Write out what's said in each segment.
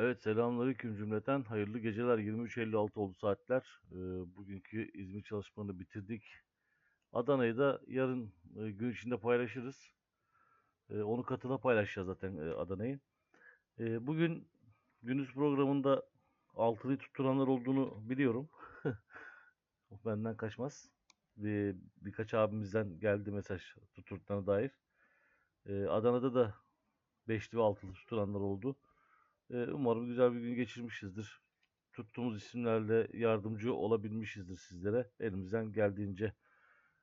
Evet selamünaleyküm cümleten. Hayırlı geceler. 23.56 oldu saatler. Ee, bugünkü İzmir çalışmalarını bitirdik. Adana'yı da yarın e, gün içinde paylaşırız. E, onu katına paylaşacağız zaten e, Adana'yı. E, bugün gündüz programında altını tutturanlar olduğunu biliyorum. Benden kaçmaz. Bir, birkaç abimizden geldi mesaj tutturduğuna dair. Adana'da da beşli ve altılı tutulanlar oldu. Umarım güzel bir gün geçirmişizdir. Tuttuğumuz isimlerle yardımcı olabilmişizdir sizlere elimizden geldiğince.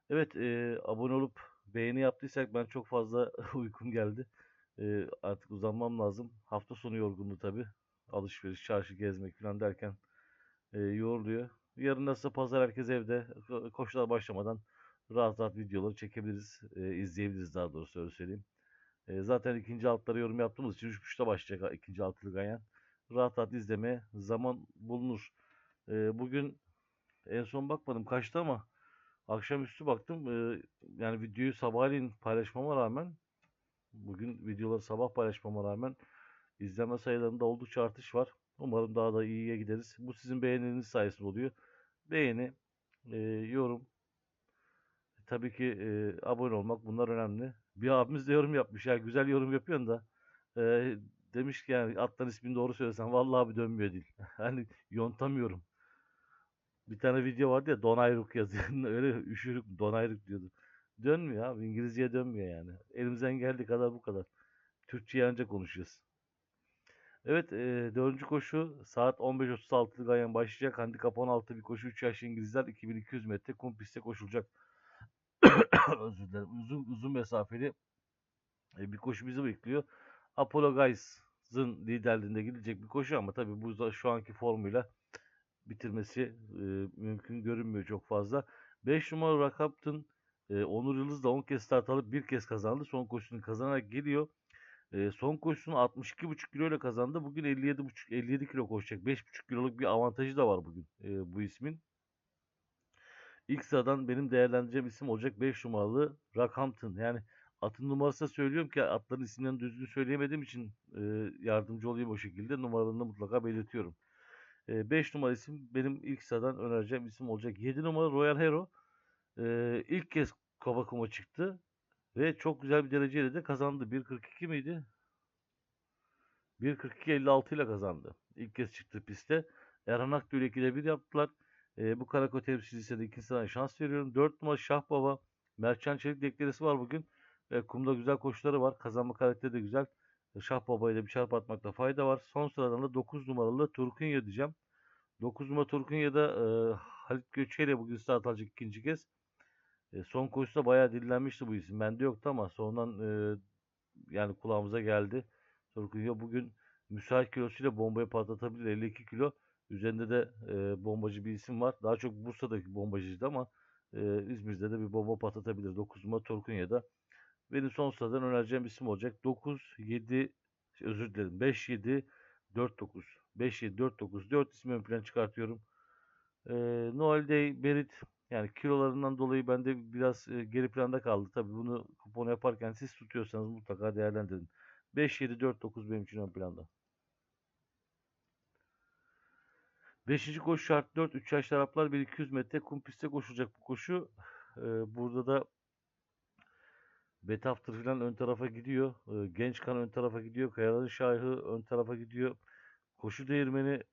Evet, e, abone olup beğeni yaptıysak ben çok fazla uykum geldi. E, artık uzanmam lazım. Hafta sonu yorgunluğu tabii. Alışveriş, çarşı gezmek falan derken e, yoruluyor. Yarın nasılsa pazar herkes evde. Ko- Koşular başlamadan rahat rahat videoları çekebiliriz. e, izleyebiliriz daha doğrusu öyle söyleyeyim. Zaten ikinci altlara yorum yaptığımız için 3.30'da başlayacak ikinci altılı Ganyan. Rahat rahat izlemeye zaman bulunur. E, bugün en son bakmadım kaçtı ama akşamüstü baktım. E, yani videoyu sabahleyin paylaşmama rağmen bugün videoları sabah paylaşmama rağmen izleme sayılarında oldukça artış var. Umarım daha da iyiye gideriz. Bu sizin beğeniniz sayesinde oluyor. Beğeni, e, yorum, tabii ki e, abone olmak bunlar önemli. Bir abimiz de yorum yapmış ya güzel yorum yapıyorsun da e, demiş ki yani attan ismini doğru söylesen vallahi abi dönmüyor değil. Hani yontamıyorum. Bir tane video vardı ya Donayruk yazıyor. Öyle üşürük Donayruk diyordu. Dönmüyor abi İngilizceye dönmüyor yani. Elimizden geldiği kadar bu kadar. Türkçe'yi ancak konuşuyoruz. Evet e, dördüncü koşu saat 15.36'da Ganyan başlayacak. Handikap 16 bir koşu 3 yaşlı İngilizler 2200 metre kum pistte koşulacak. Özür dilerim. Uzun uzun mesafeli e, bir koşu bizi bekliyor. Apollo Guys'ın liderliğinde gidecek bir koşu ama tabii bu şu anki formuyla bitirmesi e, mümkün görünmüyor çok fazla. 5 numaralı Rakaptın e, Onur Yıldız da 10 kez start alıp bir kez kazandı. Son koşusunu kazanarak geliyor. E, son koşusunu 62,5 kilo ile kazandı. Bugün 57,5 57 kilo koşacak. 5,5 kiloluk bir avantajı da var bugün e, bu ismin. İlk sıradan benim değerlendireceğim isim olacak 5 numaralı Rockhampton. Yani atın numarası da söylüyorum ki atların isimlerini düzgün söyleyemediğim için e, yardımcı olayım o şekilde. Numaralarını mutlaka belirtiyorum. 5 numara isim benim ilk sıradan önereceğim isim olacak. 7 numara Royal Hero. E, ilk kez kuma çıktı. Ve çok güzel bir dereceyle de kazandı. 1.42 miydi? 1.42.56 ile kazandı. İlk kez çıktı piste. Erhan Akgül ile 2'de 1 yaptılar. E, bu Karako temsilcisine de ikinci sıradan şans veriyorum. 4 numara Şah Baba. Mertcan Çelik deklaresi var bugün. E, kumda güzel koşuları var. Kazanma karakteri de güzel. E, Şah Baba'yla bir çarp atmakta fayda var. Son sıradan da 9 numaralı Turkunya diyeceğim. 9 numara Turkunya'da e, Halit Göçe ile bugün start alacak ikinci kez. E, son koşuda bayağı dillenmişti bu isim. Bende yoktu ama sonradan e, yani kulağımıza geldi. Turkunya bugün müsait kilosuyla bombayı patlatabilir. 52 kilo. Üzerinde de e, bombacı bir isim var. Daha çok Bursa'daki bombacıydı ama e, İzmir'de de bir bomba patlatabilir. 9 numara Torkunya'da. Benim son sıradan önereceğim isim olacak. 9, 7, özür dilerim. 5, 7, 4, 9. 5, 7, 4, 9. 4 ismi ön plan çıkartıyorum. E, Noel Day, Berit yani kilolarından dolayı bende biraz e, geri planda kaldı. Tabii bunu kuponu yaparken siz tutuyorsanız mutlaka değerlendirin. 5, 7, 4, 9 benim için ön planda. Beşinci koşu şart 4. 3 yaşlı Araplar 1200 metre kum pistte koşulacak bu koşu. Ee, burada da Betafter falan ön tarafa gidiyor. Ee, Genç kan ön tarafa gidiyor. Kayaların Şahı ön tarafa gidiyor. Koşu değirmeni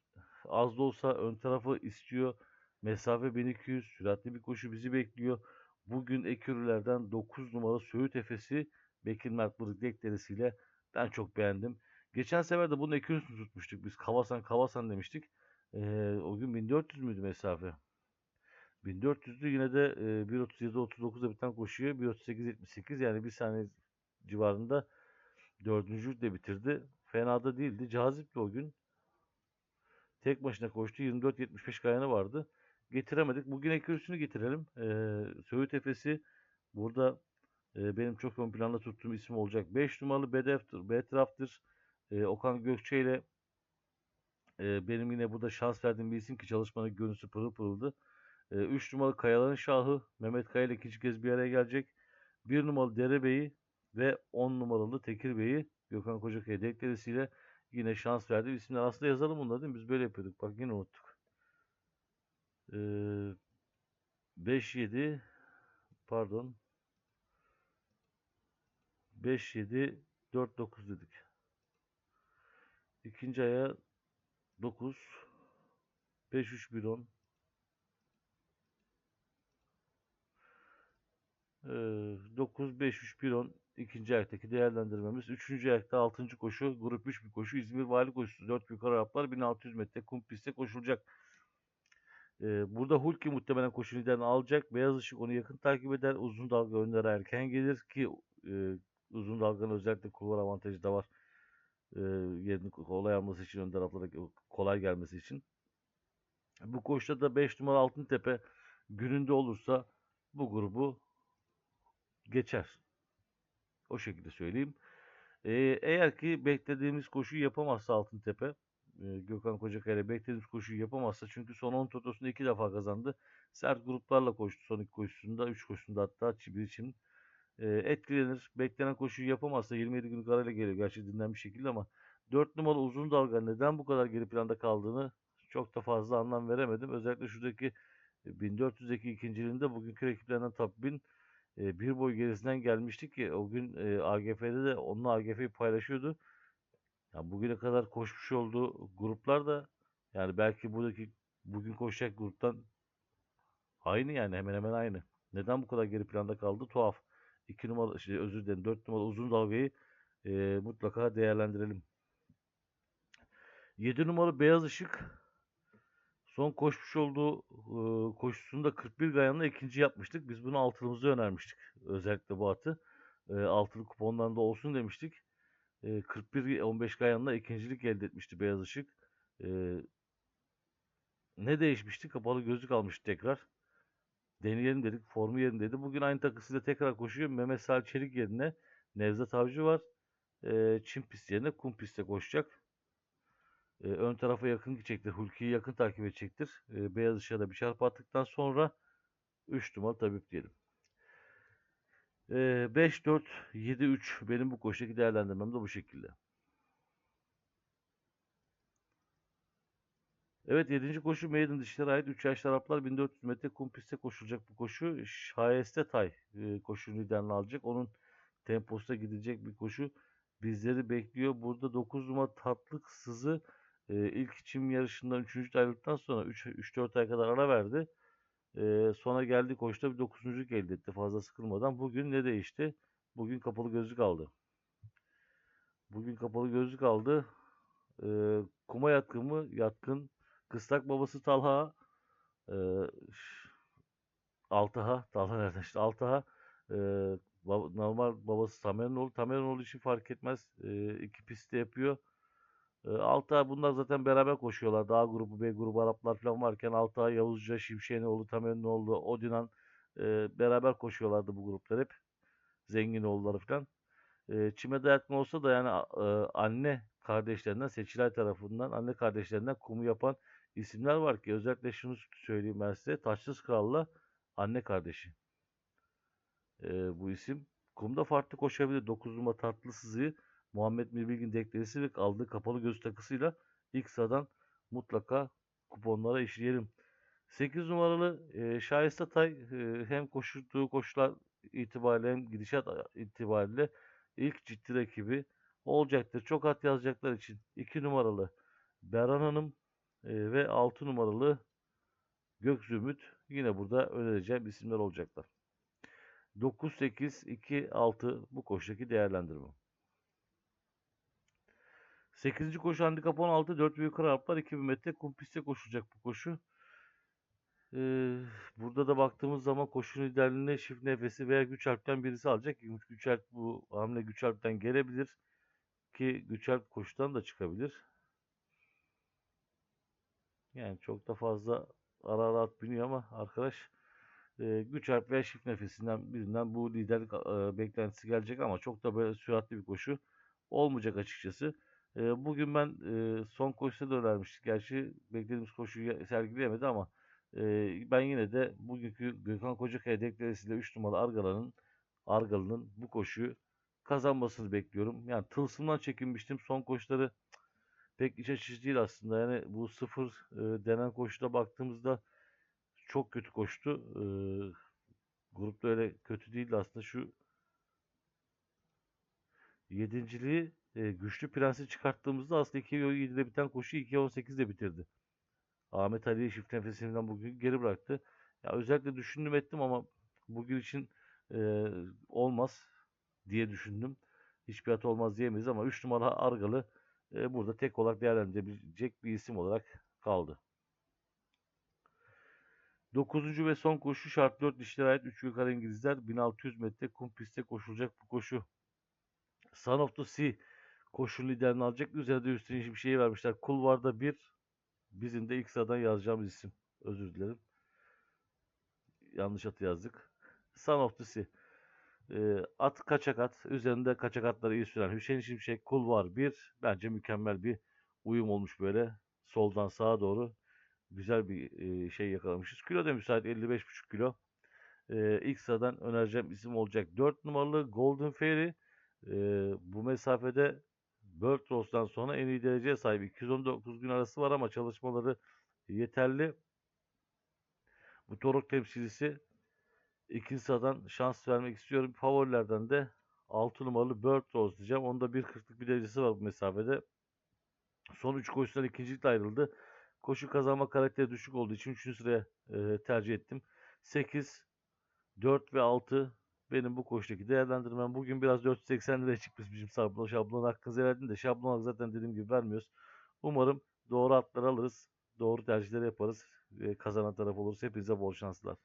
az da olsa ön tarafı istiyor. Mesafe 1200. Süratli bir koşu bizi bekliyor. Bugün Ekürülerden 9 numaralı Söğüt Efesi Bekir Mert Bırık deklerisiyle ben çok beğendim. Geçen sefer de bunun Ekürüsünü tutmuştuk. Biz Kavasan Kavasan demiştik. Ee, o gün 1400 müydü mesafe? 1400'dü yine de e, 1.37-39'da biten koşuyor. 1.38-78 yani bir saniye civarında dördüncü de bitirdi. Fena da değildi. Cazipti o gün. Tek başına koştu. 24-75 kayanı vardı. Getiremedik. Bugün ekürüsünü getirelim. Ee, Söğüt Efesi burada e, benim çok ön planda tuttuğum isim olacak. 5 numaralı Bedeftir, Betraf'tır. E, Okan Gökçe ile benim yine burada şans verdiğim bir isim ki çalışmanın görüntüsü pırıl pırıldı. 3 numaralı Kayaların Şahı Mehmet Kaya ile ikinci kez bir araya gelecek. 1 numaralı Derebey'i ve 10 numaralı Tekir Bey'i Gökhan Kocakaya deklaresiyle Yine şans verdi. İsimler aslında yazalım bunları değil mi? Biz böyle yapıyorduk. Bak yine unuttuk. Ee, 5-7 pardon 5-7 4-9 dedik. İkinci aya 9 5-3-1-10 Ee, 9 5 3 1 10 ikinci ayaktaki değerlendirmemiz. Üçüncü ayakta altıncı koşu grup 3 bir koşu İzmir Vali koşusu 4 yukarı Araplar 1600 metre kum pistte koşulacak. Ee, burada Hulki muhtemelen koşu liderini alacak. Beyaz ışık onu yakın takip eder. Uzun dalga önlere erken gelir ki e, uzun dalganın özellikle kulvar avantajı da var. E, yerini kolay alması için ön taraflara kolay gelmesi için. Bu koşuda da 5 numara Altın Tepe gününde olursa bu grubu geçer. O şekilde söyleyeyim. Eğer ki beklediğimiz koşuyu yapamazsa Altıntepe, e, Gökhan Kocakaya beklediğimiz koşuyu yapamazsa çünkü son 10 totosunu 2 defa kazandı. Sert gruplarla koştu son 2 koşusunda, 3 koşusunda hatta bir için e, etkilenir. Beklenen koşuyu yapamazsa 27 günlük arayla geliyor. Gerçi dinlenmiş şekilde ama 4 numaralı uzun dalga neden bu kadar geri planda kaldığını çok da fazla anlam veremedim. Özellikle şuradaki 1400'deki ikinciliğinde bugünkü rakiplerden top 1000 e, bir boy gerisinden gelmişti ki o gün e, AGF'de de onunla AGF'yi paylaşıyordu. Ya bugüne kadar koşmuş olduğu gruplar da yani belki buradaki bugün koşacak gruptan aynı yani hemen hemen aynı. Neden bu kadar geri planda kaldı? Tuhaf. 2 numara şey, özür dilerim 4 numara uzun dalgayı e, mutlaka değerlendirelim. 7 numara beyaz ışık Son koşmuş olduğu e, koşusunda 41 Gayan'la ikinci yapmıştık. Biz bunu altılımızda önermiştik. Özellikle bu atı. E, altılı kupondan da olsun demiştik. E, 41-15 Gayan'la ikincilik elde etmişti Beyaz Işık. E, ne değişmişti? Kapalı gözlük almıştı tekrar. Deneyelim dedik. Formu yerindeydi. Bugün aynı takısıyla tekrar koşuyor. Mehmet Salih Çelik yerine Nevzat Avcı var. E, Çin pist yerine kum pistte koşacak. E, ön tarafa yakın gidecektir. Hulki'yi yakın takip edecektir. E, beyaz ışığa da bir çarpı attıktan sonra 3 numaralı tabip diyelim. E, 5, 4, 7, 3 benim bu koşudaki değerlendirmem de bu şekilde. Evet 7. koşu Maiden dişlere ait 3 yaşlı Araplar 1400 metre kum pistte koşulacak bu koşu. Şayeste Tay e, koşu liderini alacak. Onun temposuna gidecek bir koşu bizleri bekliyor. Burada 9 numara tatlık sızı e, ilk çim yarışından 3. ayrıldıktan sonra 3-4 ay kadar ara verdi. E, sonra geldi koşta bir 9. elde etti fazla sıkılmadan. Bugün ne değişti? Bugün kapalı gözlük aldı. Bugün kapalı gözlük aldı. E, kuma yatkın mı? Yatkın. Kıstak babası Talha. E, Altaha. Talha nereden işte? Altaha. E, normal babası Tameranoğlu. Tameranoğlu için fark etmez. E, iki pistte yapıyor. E, Altay bunlar zaten beraber koşuyorlar. A grubu, B grubu Araplar falan varken Altay, Yavuzca, Şimşek'in Tamerinoğlu, Odinan e, beraber koşuyorlardı bu gruplar hep. Zenginoğulları falan. E, çime dayatma olsa da yani e, anne kardeşlerinden, Seçilay tarafından anne kardeşlerinden kumu yapan isimler var ki özellikle şunu söyleyeyim ben size. Taçsız Kral'la anne kardeşi. E, bu isim. Kumda farklı koşabilir. 9 numara tatlı sızıyı Muhammed Mirbilgin deklaresi ve aldığı kapalı göz takısıyla ilk sıradan mutlaka kuponlara işleyelim. 8 numaralı e, Şahiste Tay e, hem koştuğu koşular itibariyle hem gidişat itibariyle ilk ciddi rakibi olacaktır. Çok at yazacaklar için 2 numaralı Beran Hanım ve 6 numaralı Gökzümüt yine burada önereceğim isimler olacaklar. 9, 8, 2, 6 bu koşudaki değerlendirme. 8. koşu handikap 16. 4 büyük Araplar 2000 metre kum pistte koşulacak bu koşu. Ee, burada da baktığımız zaman koşu liderliğine çift nefesi veya güç harpten birisi alacak. Güç harp bu hamle güç harpten gelebilir. Ki güç harp koşudan da çıkabilir. Yani çok da fazla ara ara at biniyor ama arkadaş e, güç harp veya çift nefesinden birinden bu liderlik e, beklentisi gelecek ama çok da böyle süratli bir koşu olmayacak açıkçası. E, bugün ben e, son koşuda da önermiştik. Gerçi beklediğimiz koşuyu sergileyemedi ama e, ben yine de bugünkü Gökhan Kocakaya deklaresiyle 3 numaralı Argalı'nın Argalı'nın bu koşuyu kazanmasını bekliyorum. Yani tılsımdan çekinmiştim. Son koşuları pek iç açıcı değil aslında. Yani bu sıfır e, denen koşuda baktığımızda çok kötü koştu. E, grupta öyle kötü değildi aslında. Şu yedinciliği e, güçlü prensi çıkarttığımızda aslında 2.7'de biten koşuyu 2.18'de bitirdi. Ahmet Ali'yi çift nefesinden bugün geri bıraktı. Ya özellikle düşündüm ettim ama bugün için e, olmaz diye düşündüm. Hiçbir hata olmaz diyemeyiz ama 3 numara Argalı burada tek olarak değerlendirebilecek bir isim olarak kaldı. 9. ve son koşu şart 4 dişlere ait 3 yukarı İngilizler 1600 metre kum pistte koşulacak bu koşu. Son of the Sea koşu liderini alacak. Üzerinde üstüne bir şey vermişler. Kulvarda bir bizim de ilk sıradan yazacağımız isim. Özür dilerim. Yanlış atı yazdık. Son of the Sea. At kaçak at. Üzerinde kaçak atları iyi süren Hüseyin Şimşek kulvar bir. Bence mükemmel bir uyum olmuş böyle. Soldan sağa doğru güzel bir e, şey yakalamışız. Kilo da müsait 55,5 kilo. Ee, ilk sıradan önereceğim isim olacak. 4 numaralı Golden Fairy. Bu mesafede Bird Rose'dan sonra en iyi dereceye sahip. 219 gün arası var ama çalışmaları yeterli. Bu Torok temsilcisi ikinci sıradan şans vermek istiyorum. Favorilerden de 6 numaralı Bird Rose diyeceğim. Onda 1.40'lık bir derecesi var bu mesafede. Son 3 koşudan ikincilikle ayrıldı. Koşu kazanma karakteri düşük olduğu için 3. sıraya e, tercih ettim. 8, 4 ve 6 benim bu koşudaki değerlendirmem. Bugün biraz 480 liraya çıkmış bizim şablon, şablon hakkınızı verdim de şablon zaten dediğim gibi vermiyoruz. Umarım doğru atlar alırız. Doğru tercihleri yaparız. E, kazanan taraf oluruz. Hepinize bol şanslar.